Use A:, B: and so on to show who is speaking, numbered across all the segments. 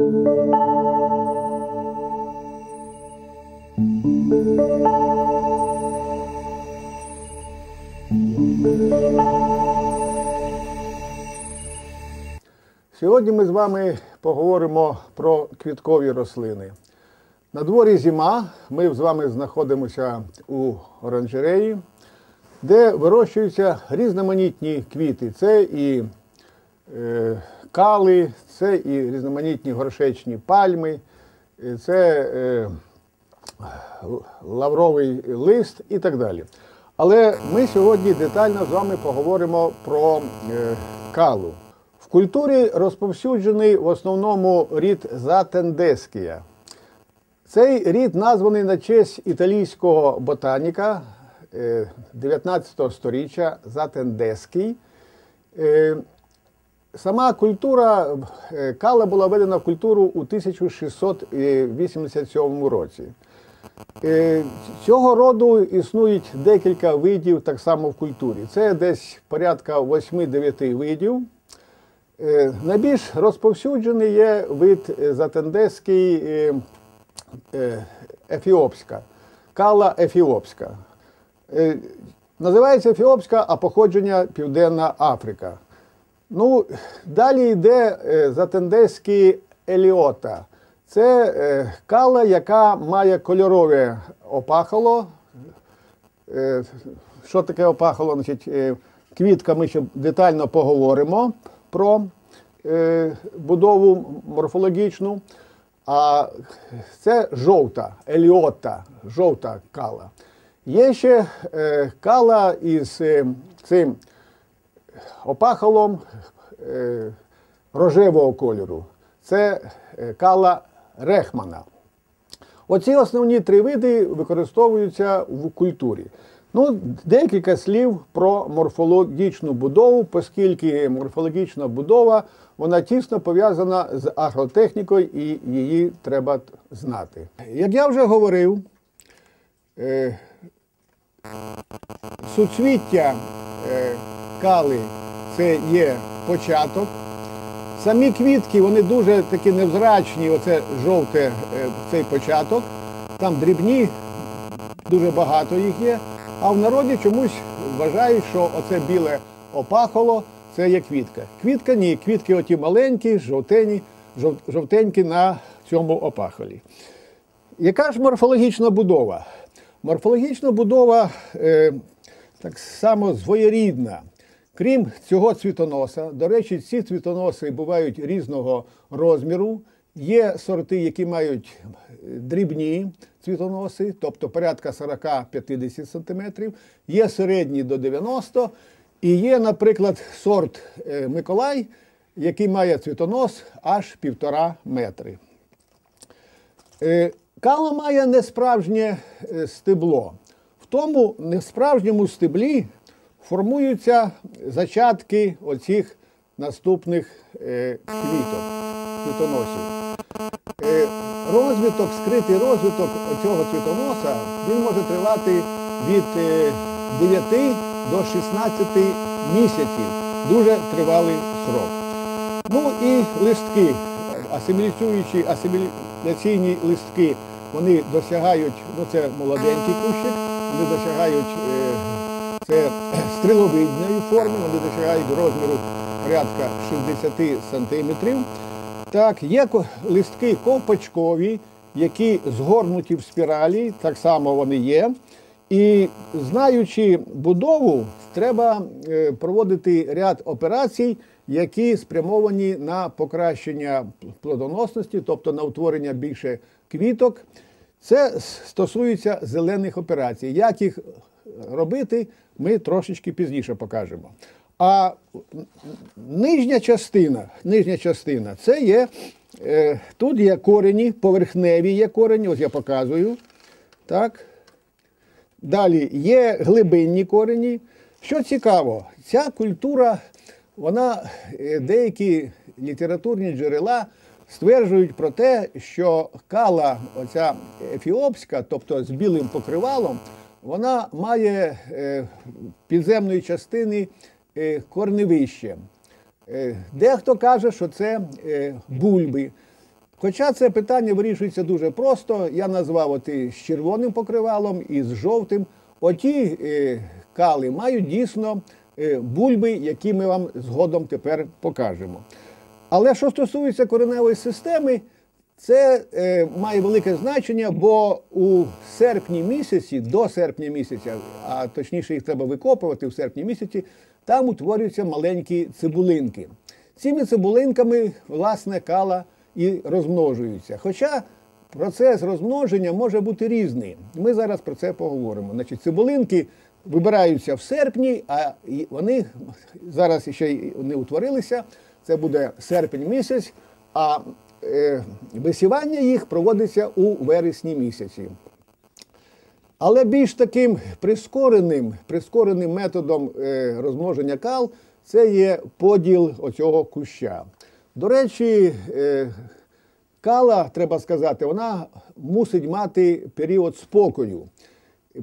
A: Сьогодні ми з вами поговоримо про квіткові рослини. На дворі зима, ми з вами знаходимося у оранжереї, де вирощуються різноманітні квіти. Це і е, кали, це і різноманітні горшечні пальми, е, це е, лавровий лист і так далі. Але ми сьогодні детально з вами поговоримо про е, калу. В культурі розповсюджений в основному рід Затендескія. Цей рід названий на честь італійського ботаніка 19 століття Затендеський. Сама культура е, кала була введена в культуру у 1687 році. Е, Цього роду існують декілька видів так само в культурі. Це десь порядка 8-9 видів. Е, Найбільш розповсюджений є вид затендеський ефіопська, кала ефіопська. Називається ефіопська, а походження Південна Африка. Ну, далі йде е, затендеський еліота. Це е, кала, яка має кольорове опахало. Е, Що таке опахало? Значить, квітка ми ще детально поговоримо про будову морфологічну. А це жовта, еліота, жовта кала. Є ще кала із цим опахалом е, рожевого кольору. Це е, кала Рехмана. Оці основні три види використовуються в культурі. Ну, Декілька слів про морфологічну будову, оскільки морфологічна будова вона тісно пов'язана з агротехнікою і її треба знати. Як я вже говорив, е, суцвіття е, кали це є початок. Самі квітки, вони дуже такі невзрачні, оце жовте е, цей початок. Там дрібні, дуже багато їх є. А в народі чомусь вважають, що оце біле опахоло це є квітка. Квітка ні, квітки оті маленькі, жовтені, жов, жовтенькі на цьому опахолі. Яка ж морфологічна будова? Морфологічна будова е, так само своєрідна. Крім цього цвітоноса, до речі, ці цвітоноси бувають різного розміру. Є сорти, які мають дрібні цвітоноси, тобто порядка 40-50 см, є середні до 90 і є, наприклад, сорт е, Миколай, який має цвітонос аж півтора метри. Е, Кала має несправжнє е, стебло. В тому несправжньому стеблі формуються зачатки оцих наступних е, квіток, квітоносів. Е, розвиток, скритий розвиток цього цвітоноса він може тривати від е, 9 до 16 місяців. Дуже тривалий срок. Ну і листки, асиміляційні, асиміляційні листки, вони досягають, ну це молоденький кущик, вони досягають е, це стріловидної форми, вони досягають розміру порядка 60 сантиметрів. Так, є листки ковпачкові, які згорнуті в спіралі, так само вони є. І знаючи будову, треба е, проводити ряд операцій, які спрямовані на покращення плодоносності, тобто на утворення більше квіток. Це стосується зелених операцій. Як їх робити, ми трошечки пізніше покажемо. А нижня частина, нижня частина це є, е, тут є корені, поверхневі є корені, ось я показую. Так. Далі є глибинні корені. Що цікаво, ця культура, вона е, деякі літературні джерела стверджують про те, що кала, оця ефіопська, тобто з білим покривалом, вона має е, підземної частини е, корневище. Е, Дехто каже, що це бульби. Хоча це питання вирішується дуже просто. Я назвав оті з червоним покривалом і з жовтим. Оті кали мають дійсно бульби, які ми вам згодом тепер покажемо. Але що стосується кореневої системи, це е, має велике значення, бо у серпні місяці, до серпня місяця, а точніше їх треба викопувати в серпні місяці, там утворюються маленькі цибулинки. Цими цибулинками, власне, кала і розмножуються. Хоча процес розмноження може бути різний. Ми зараз про це поговоримо. Значить, цибулинки вибираються в серпні, а вони зараз ще не утворилися. Це буде серпень місяць, а висівання їх проводиться у вересні місяці. Але більш таким прискореним, прискореним методом е, розмноження кал це є поділ оцього куща. До речі, е, кала, треба сказати, вона мусить мати період спокою.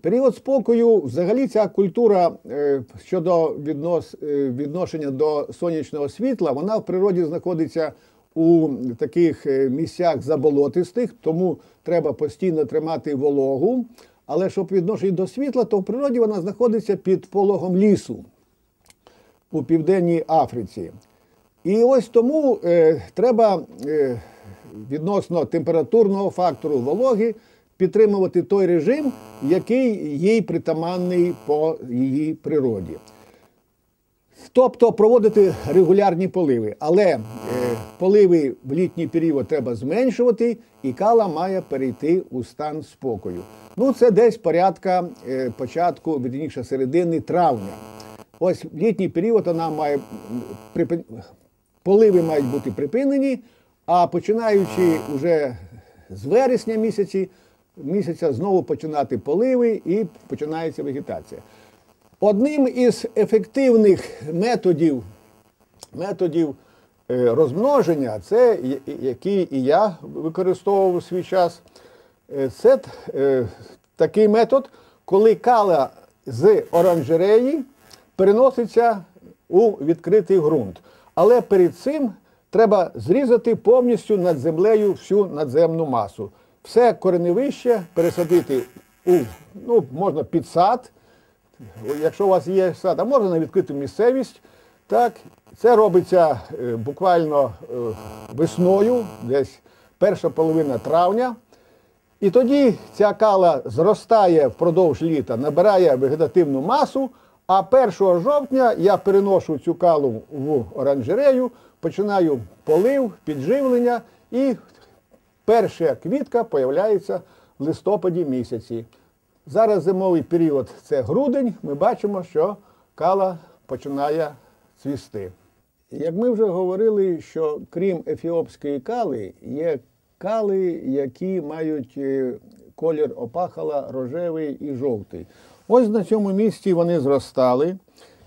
A: Період спокою, взагалі, ця культура е, щодо віднос, е, відношення до сонячного світла, вона в природі знаходиться у таких е, місцях заболотистих, тому треба постійно тримати вологу. Але щоб відношення до світла, то в природі вона знаходиться під пологом лісу у Південній Африці. І ось тому е, треба е, відносно температурного фактору вологи підтримувати той режим, який їй притаманний по її природі. Тобто проводити регулярні поливи. Але е, поливи в літній період треба зменшувати, і кала має перейти у стан спокою. Ну, це десь порядка е, початку, вірніше, середини травня. Ось в літній період вона має припин... поливи мають бути припинені, а починаючи вже з вересня місяці, місяця знову починати поливи і починається вегетація. Одним із ефективних методів методів розмноження, це який і я використовував у свій час, е, це е, такий метод, коли кала з оранжереї переноситься у відкритий ґрунт. Але перед цим треба зрізати повністю над землею всю надземну масу. Все кореневище пересадити у, ну, можна під сад, якщо у вас є сад, а можна на відкриту місцевість. Так, Це робиться е, буквально е, весною, десь перша половина травня. І тоді ця кала зростає впродовж літа, набирає вегетативну масу, а 1 жовтня я переношу цю калу в оранжерею, починаю полив, підживлення, і перша квітка появляється в листопаді місяці. Зараз зимовий період це грудень, ми бачимо, що кала починає цвісти. Як ми вже говорили, що крім ефіопської кали, є кали, які мають е, колір опахала рожевий і жовтий. Ось на цьому місці вони зростали.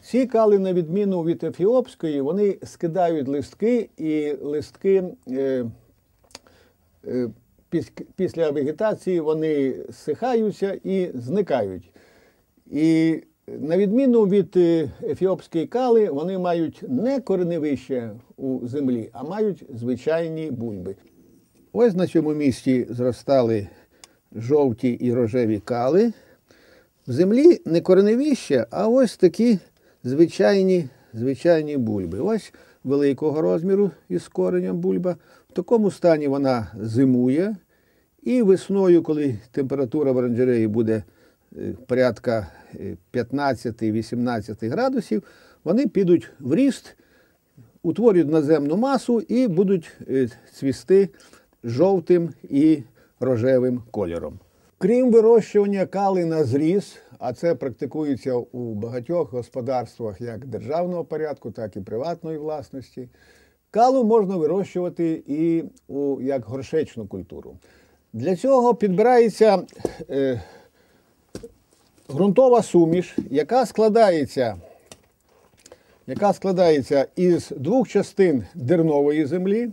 A: Ці кали, на відміну від ефіопської, вони скидають листки і листки. Е, е, після вегетації вони зсихаються і зникають. І на відміну від е, ефіопської кали, вони мають не кореневище у землі, а мають звичайні бульби. Ось на цьому місці зростали жовті і рожеві кали. В землі не кореневище, а ось такі звичайні звичайні бульби. Ось великого розміру із коренем бульба. В такому стані вона зимує. І весною, коли температура в оранжереї буде порядка 15-18 градусів, вони підуть в ріст, утворюють наземну масу і будуть е, цвісти жовтим і рожевим кольором. Крім вирощування кали на зріз, а це практикується у багатьох господарствах як державного порядку, так і приватної власності. Калу можна вирощувати і у як горшечну культуру. Для цього підбирається е, ґрунтова суміш, яка складається яка складається із двох частин дернової землі,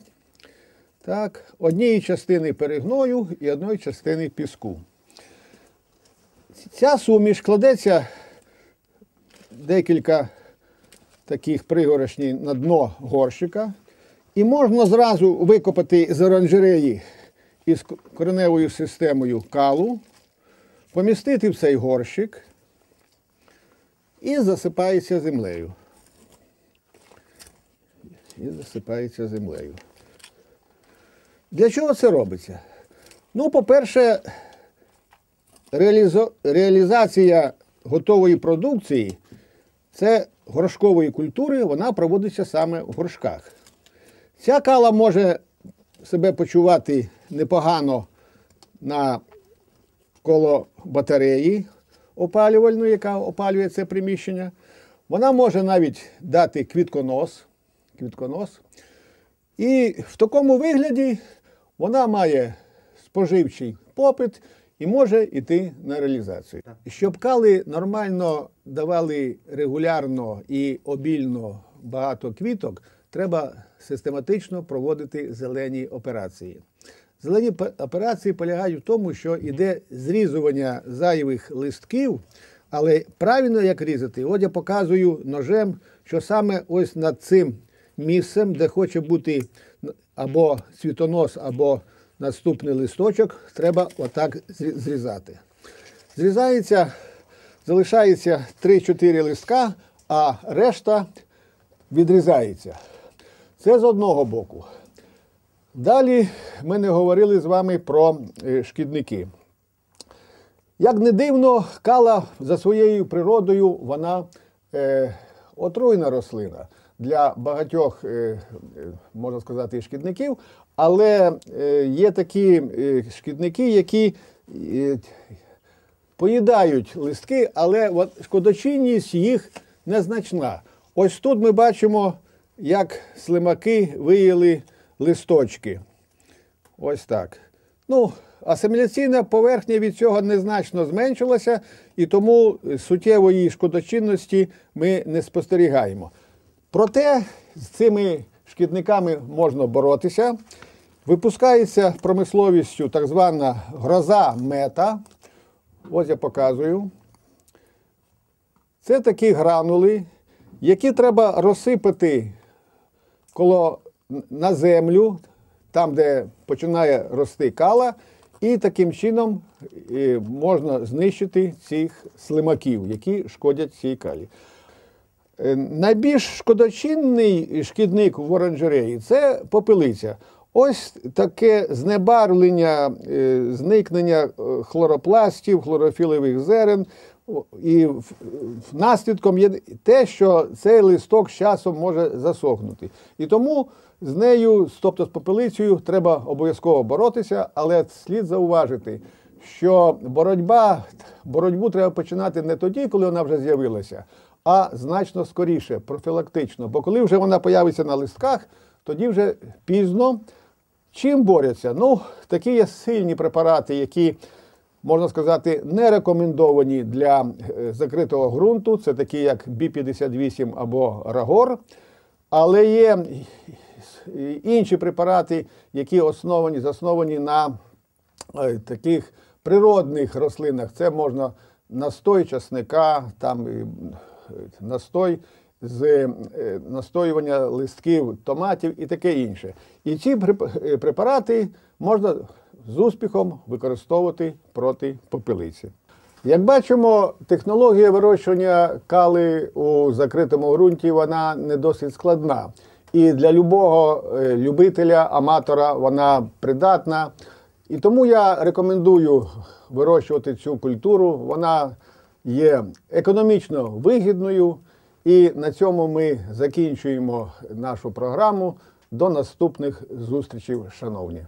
A: так, однієї частини перегною і одної частини піску. Ця суміш кладеться декілька таких пригорошній на дно горщика. І можна зразу викопати з оранжереї із кореневою системою калу, помістити в цей горщик і засипається землею. І засипається землею. Для чого це робиться? Ну, по-перше, реалізо- реалізація готової продукції це горшкової культури, вона проводиться саме в горшках. Ця кала може себе почувати непогано на коло батареї опалювальної, яка опалює це приміщення. Вона може навіть дати квітконос. квітконос. І в такому вигляді вона має споживчий попит і може йти на реалізацію. Щоб кали нормально давали регулярно і обільно багато квіток, треба систематично проводити зелені операції. Зелені операції полягають в тому, що йде зрізування зайвих листків, але правильно як різати, от я показую ножем, що саме ось над цим місцем, де хоче бути або цвітонос, або наступний листочок, треба отак зрізати. Зрізається, залишається 3-4 листка, а решта відрізається. Це з одного боку. Далі ми не говорили з вами про е, шкідники. Як не дивно, кала за своєю природою вона е, отруйна рослина для багатьох, е, е, можна сказати, шкідників, але е, є такі е, шкідники, які поїдають листки, але от шкодочинність їх незначна. Ось тут ми бачимо, як слимаки виїли листочки. Ось так. Ну, асиміляційна поверхня від цього незначно зменшилася, і тому суттєвої шкодочинності ми не спостерігаємо. Проте з цими шкідниками можна боротися. Випускається промисловістю так звана гроза мета. Ось я показую. Це такі гранули, які треба розсипати коло на землю, там, де починає рости кала, і таким чином е, можна знищити цих слимаків, які шкодять цій калі. Е, Найбільш шкодочинний шкідник в оранжереї це попелиця. Ось таке знебарвлення, е, зникнення хлоропластів, хлорофілових зерен. І наслідком є те, що цей листок з часом може засохнути. І тому з нею, тобто з попелицею, треба обов'язково боротися, але слід зауважити, що боротьба, боротьбу треба починати не тоді, коли вона вже з'явилася, а значно скоріше, профілактично. Бо коли вже вона появиться на листках, тоді вже пізно. Чим борються? Ну, такі є сильні препарати, які, можна сказати, не рекомендовані для е, закритого ґрунту. Це такі, як Бі-58 або Рагор. Але є інші препарати, які основані, засновані на е, таких природних рослинах. Це можна настой часника, там е, настой з е, настоювання листків томатів і таке інше. І ці препарати можна з успіхом використовувати проти попелиці. Як бачимо, технологія вирощування кали у закритому ґрунті вона не досить складна. І для любого е, любителя, аматора вона придатна. І тому я рекомендую вирощувати цю культуру. Вона є економічно вигідною. І на цьому ми закінчуємо нашу програму. До наступних зустрічей, шановні.